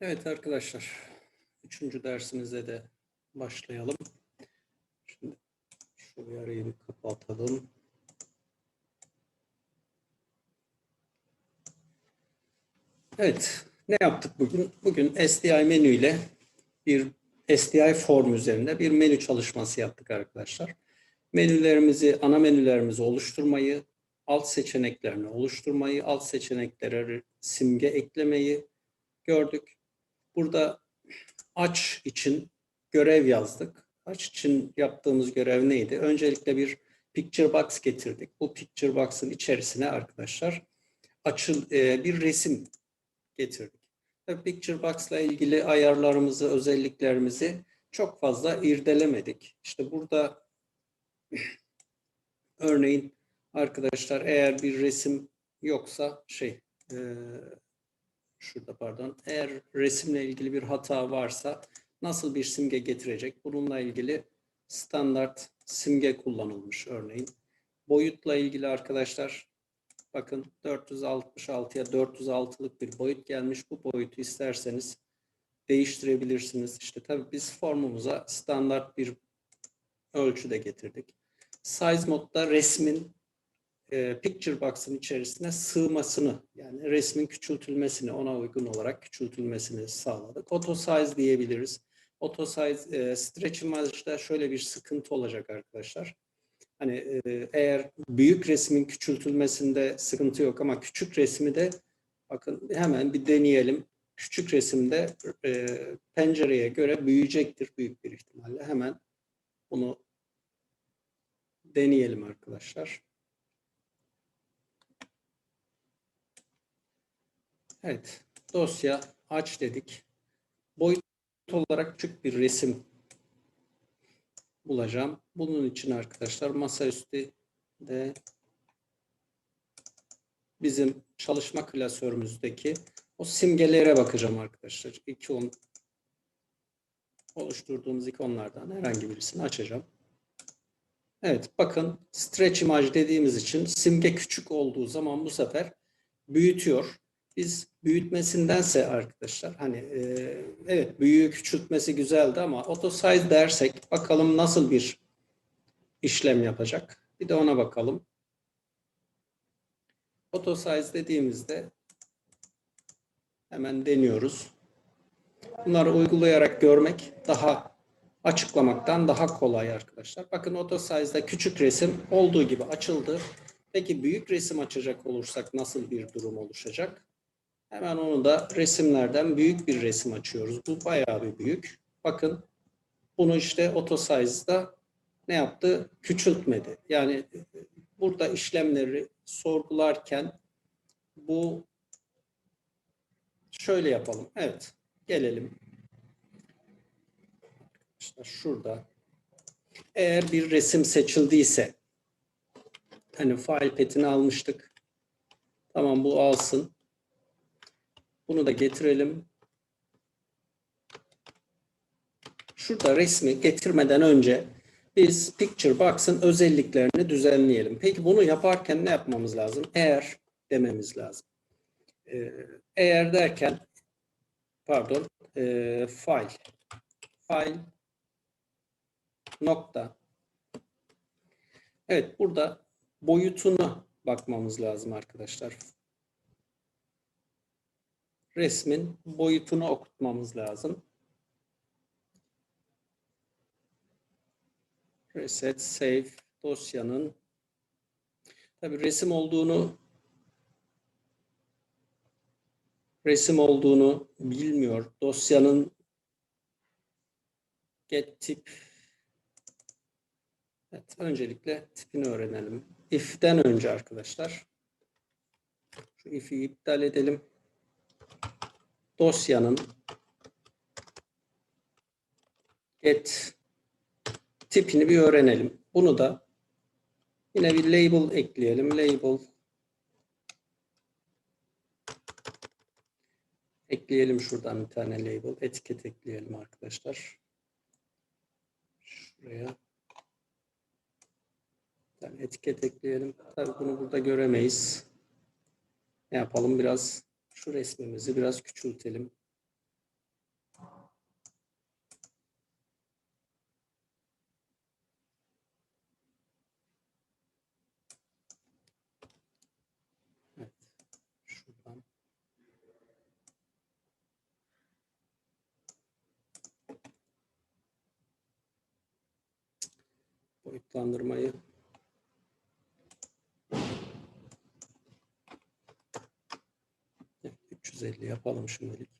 Evet arkadaşlar, üçüncü dersimize de başlayalım. Şimdi şu yarayı bir kapatalım. Evet, ne yaptık bugün? Bugün SDI menü ile bir SDI form üzerinde bir menü çalışması yaptık arkadaşlar. Menülerimizi, ana menülerimizi oluşturmayı, alt seçeneklerini oluşturmayı, alt seçeneklere simge eklemeyi gördük. Burada aç için görev yazdık. Aç için yaptığımız görev neydi? Öncelikle bir picture box getirdik. Bu picture box'ın içerisine arkadaşlar açıl e, bir resim getirdik. Tabii picture box ile ilgili ayarlarımızı, özelliklerimizi çok fazla irdelemedik. İşte burada örneğin arkadaşlar eğer bir resim yoksa şey e, şurada pardon eğer resimle ilgili bir hata varsa nasıl bir simge getirecek? Bununla ilgili standart simge kullanılmış örneğin. Boyutla ilgili arkadaşlar bakın 466'ya 406'lık bir boyut gelmiş. Bu boyutu isterseniz değiştirebilirsiniz. İşte tabii biz formumuza standart bir ölçüde getirdik. Size modda resmin e, picture box'ın içerisine sığmasını yani resmin küçültülmesini ona uygun olarak küçültülmesini sağladık. Auto size diyebiliriz. Auto size e, stretch image'da şöyle bir sıkıntı olacak arkadaşlar. Hani e, eğer büyük resmin küçültülmesinde sıkıntı yok ama küçük resmi de bakın hemen bir deneyelim. Küçük resimde e, pencereye göre büyüyecektir büyük bir ihtimalle. Hemen bunu deneyelim arkadaşlar. Evet, dosya aç dedik. Boyut olarak küçük bir resim bulacağım. Bunun için arkadaşlar masaüstü de bizim çalışma klasörümüzdeki o simgelere bakacağım arkadaşlar. İkon oluşturduğumuz ikonlardan herhangi birisini açacağım. Evet bakın stretch image dediğimiz için simge küçük olduğu zaman bu sefer büyütüyor biz büyütmesindense arkadaşlar hani e, evet büyüğü küçültmesi güzeldi ama auto size dersek bakalım nasıl bir işlem yapacak. Bir de ona bakalım. Auto size dediğimizde hemen deniyoruz. Bunları uygulayarak görmek daha açıklamaktan daha kolay arkadaşlar. Bakın auto size'da küçük resim olduğu gibi açıldı. Peki büyük resim açacak olursak nasıl bir durum oluşacak? Hemen onu da resimlerden büyük bir resim açıyoruz. Bu bayağı bir büyük. Bakın bunu işte AutoSize'da ne yaptı? Küçültmedi. Yani burada işlemleri sorgularken bu şöyle yapalım. Evet. Gelelim. İşte şurada. Eğer bir resim seçildiyse hani file petini almıştık. Tamam bu alsın. Bunu da getirelim. Şurada resmi getirmeden önce biz Picture Box'ın özelliklerini düzenleyelim. Peki bunu yaparken ne yapmamız lazım? Eğer dememiz lazım. Ee, eğer derken pardon e, file file nokta Evet burada boyutuna bakmamız lazım arkadaşlar resmin boyutunu okutmamız lazım. Reset, save dosyanın tabi resim olduğunu resim olduğunu bilmiyor. Dosyanın get tip Evet, öncelikle tipini öğrenelim. If'ten önce arkadaşlar şu if'i iptal edelim dosyanın get tipini bir öğrenelim. Bunu da yine bir label ekleyelim. Label ekleyelim şuradan bir tane label. Etiket ekleyelim arkadaşlar. Şuraya bir tane etiket ekleyelim. Tabii bunu burada göremeyiz. Ne yapalım? Biraz şu resmimizi biraz küçültelim. Evet. Şuradan. Boyutlandırmayı Evet, 350 yapalım şimdilik.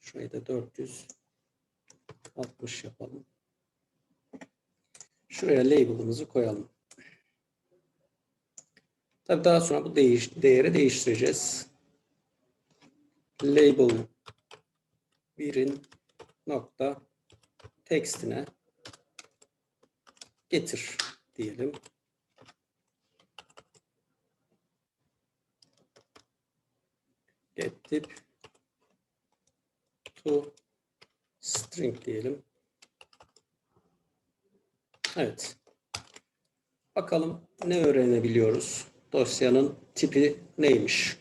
Şurayı da 460 yapalım. Şuraya label'ımızı koyalım. Tabii daha sonra bu değiş değeri değiştireceğiz. Label birin nokta tekstine getir diyelim. Get tip to string diyelim. Evet. Bakalım ne öğrenebiliyoruz? Dosyanın tipi neymiş?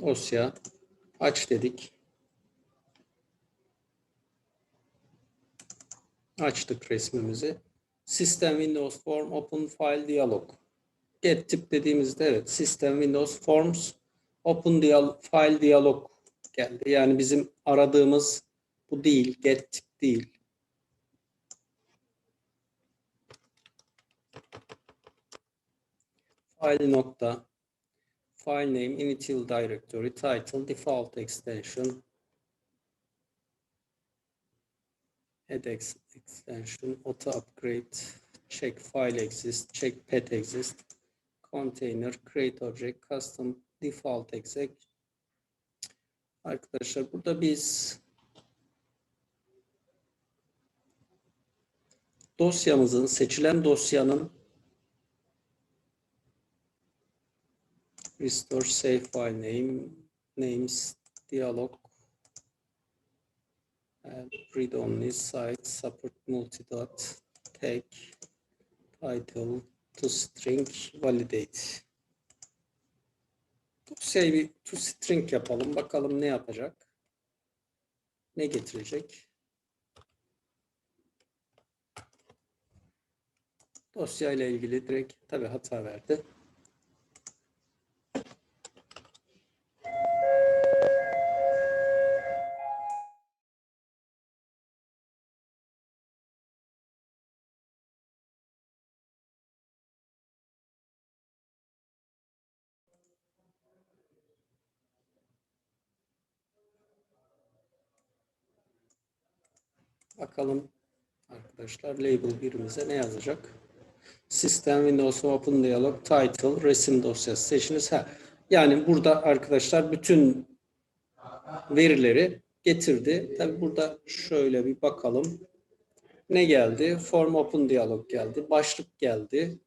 Dosya aç dedik. Açtık resmimizi. System Windows Form Open File Dialog. Get tip dediğimizde evet System Windows Forms Open Dial File Dialog geldi. Yani bizim aradığımız bu değil. Get tip değil. File nokta file name initial directory title default extension ex- extension auto upgrade check file exist check pet exist container create object custom default exec. Arkadaşlar burada biz dosyamızın seçilen dosyanın restore save file name names dialog read only site support multidot tag title to string validate. Dosyayı bir to string yapalım. Bakalım ne yapacak? Ne getirecek? Dosyayla ilgili direkt tabi hata verdi Bakalım arkadaşlar label birimize ne yazacak? System Windows Open Dialog Title resim dosyası seçiniz. Ha, yani burada arkadaşlar bütün verileri getirdi. Tabi burada şöyle bir bakalım. Ne geldi? Form Open Dialog geldi. Başlık geldi.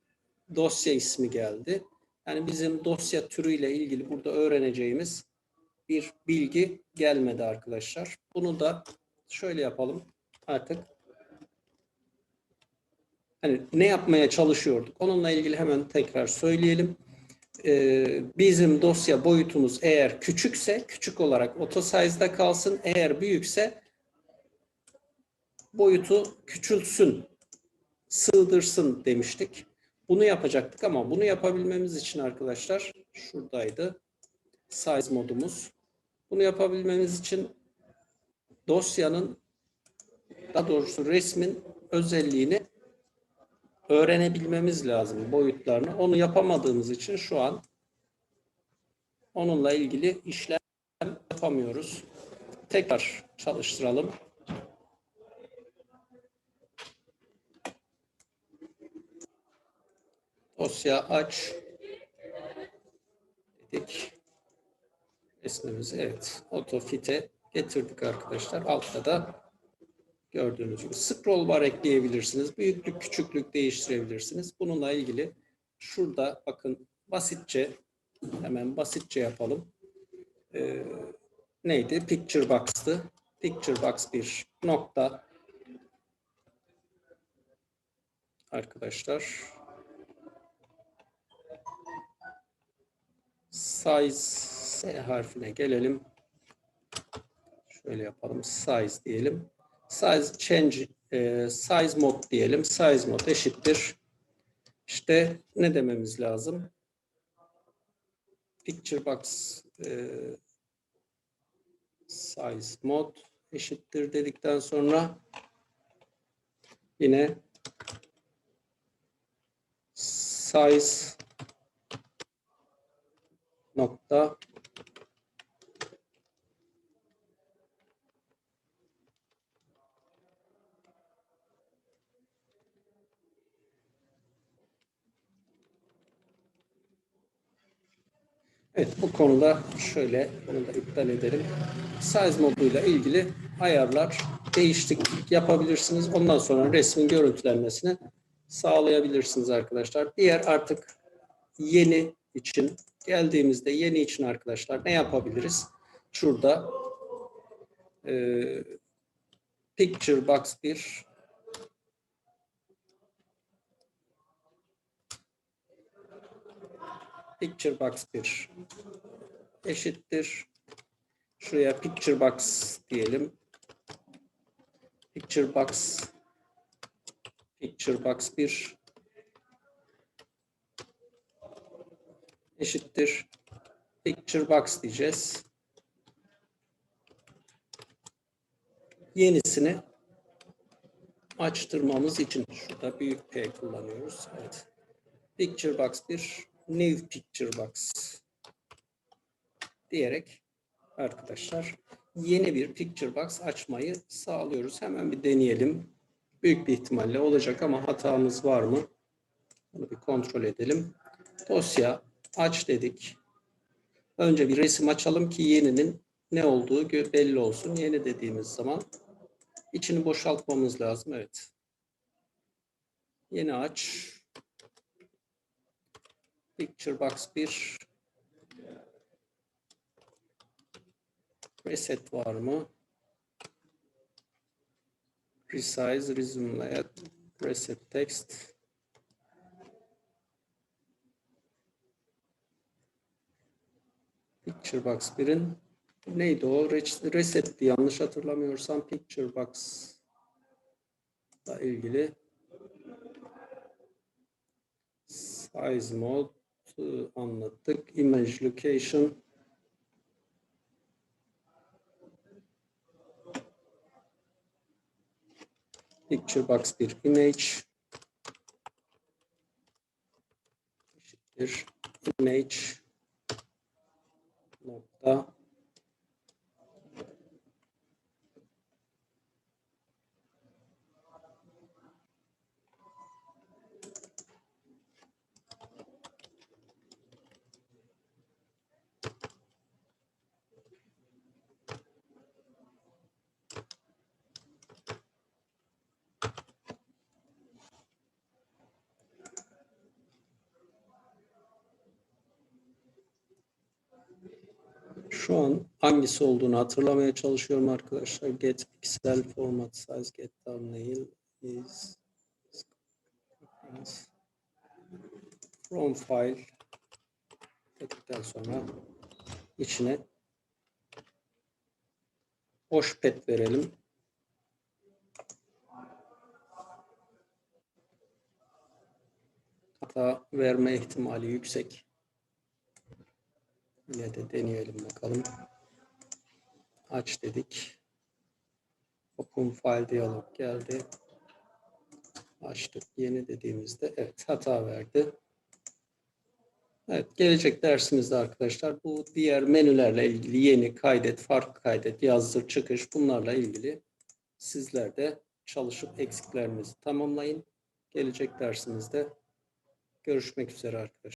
Dosya ismi geldi. Yani bizim dosya türüyle ilgili burada öğreneceğimiz bir bilgi gelmedi arkadaşlar. Bunu da şöyle yapalım artık hani ne yapmaya çalışıyorduk? Onunla ilgili hemen tekrar söyleyelim. Ee, bizim dosya boyutumuz eğer küçükse küçük olarak auto size'da kalsın. Eğer büyükse boyutu küçülsün, sığdırsın demiştik. Bunu yapacaktık ama bunu yapabilmemiz için arkadaşlar şuradaydı size modumuz. Bunu yapabilmemiz için dosyanın daha doğrusu resmin özelliğini öğrenebilmemiz lazım boyutlarını. Onu yapamadığımız için şu an onunla ilgili işlem yapamıyoruz. Tekrar çalıştıralım. Dosya aç dedik. Resmimizi evet otofite getirdik arkadaşlar. Altta da gördüğünüz gibi scroll bar ekleyebilirsiniz. Büyüklük, küçüklük değiştirebilirsiniz. Bununla ilgili şurada bakın basitçe hemen basitçe yapalım. Ee, neydi? Picture box'tı. Picture box bir nokta arkadaşlar size S harfine gelelim. Şöyle yapalım. Size diyelim. Size change e, size mod diyelim. Size mod eşittir. İşte ne dememiz lazım? Picture box e, size mod eşittir dedikten sonra yine size nokta Evet bu konuda şöyle bunu da iptal edelim. Size moduyla ilgili ayarlar değişiklik yapabilirsiniz. Ondan sonra resmin görüntülenmesini sağlayabilirsiniz arkadaşlar. Diğer artık yeni için geldiğimizde yeni için arkadaşlar ne yapabiliriz? Şurada e, Picture Box 1 Picture Box 1 eşittir. Şuraya Picture Box diyelim. Picture Box Picture Box 1 eşittir. Picture Box diyeceğiz. Yenisini açtırmamız için şurada büyük P kullanıyoruz. Evet. Picture Box 1 New Picture Box diyerek arkadaşlar yeni bir Picture Box açmayı sağlıyoruz. Hemen bir deneyelim. Büyük bir ihtimalle olacak ama hatamız var mı? Bunu bir kontrol edelim. Dosya aç dedik. Önce bir resim açalım ki yeninin ne olduğu belli olsun. Yeni dediğimiz zaman içini boşaltmamız lazım. Evet. Yeni aç. Picture Box 1 Reset var mı? Resize, resume layout, reset text. Picture Box 1'in neydi o? Re- Reset'ti yanlış hatırlamıyorsam Picture Box ile ilgili size mode e, anlattık. Image location. Picture box bir image. Eşittir. İmage. Nokta Şu an hangisi olduğunu hatırlamaya çalışıyorum arkadaşlar. Get pixel format size get thumbnail is from file dedikten sonra içine boş pet verelim. Hata verme ihtimali yüksek. Yine de deneyelim bakalım. Aç dedik. Open file diyalog geldi. Açtık. Yeni dediğimizde evet hata verdi. Evet gelecek dersimizde arkadaşlar bu diğer menülerle ilgili yeni kaydet, fark kaydet, yazdır, çıkış bunlarla ilgili sizler de çalışıp eksiklerinizi tamamlayın. Gelecek dersimizde görüşmek üzere arkadaşlar.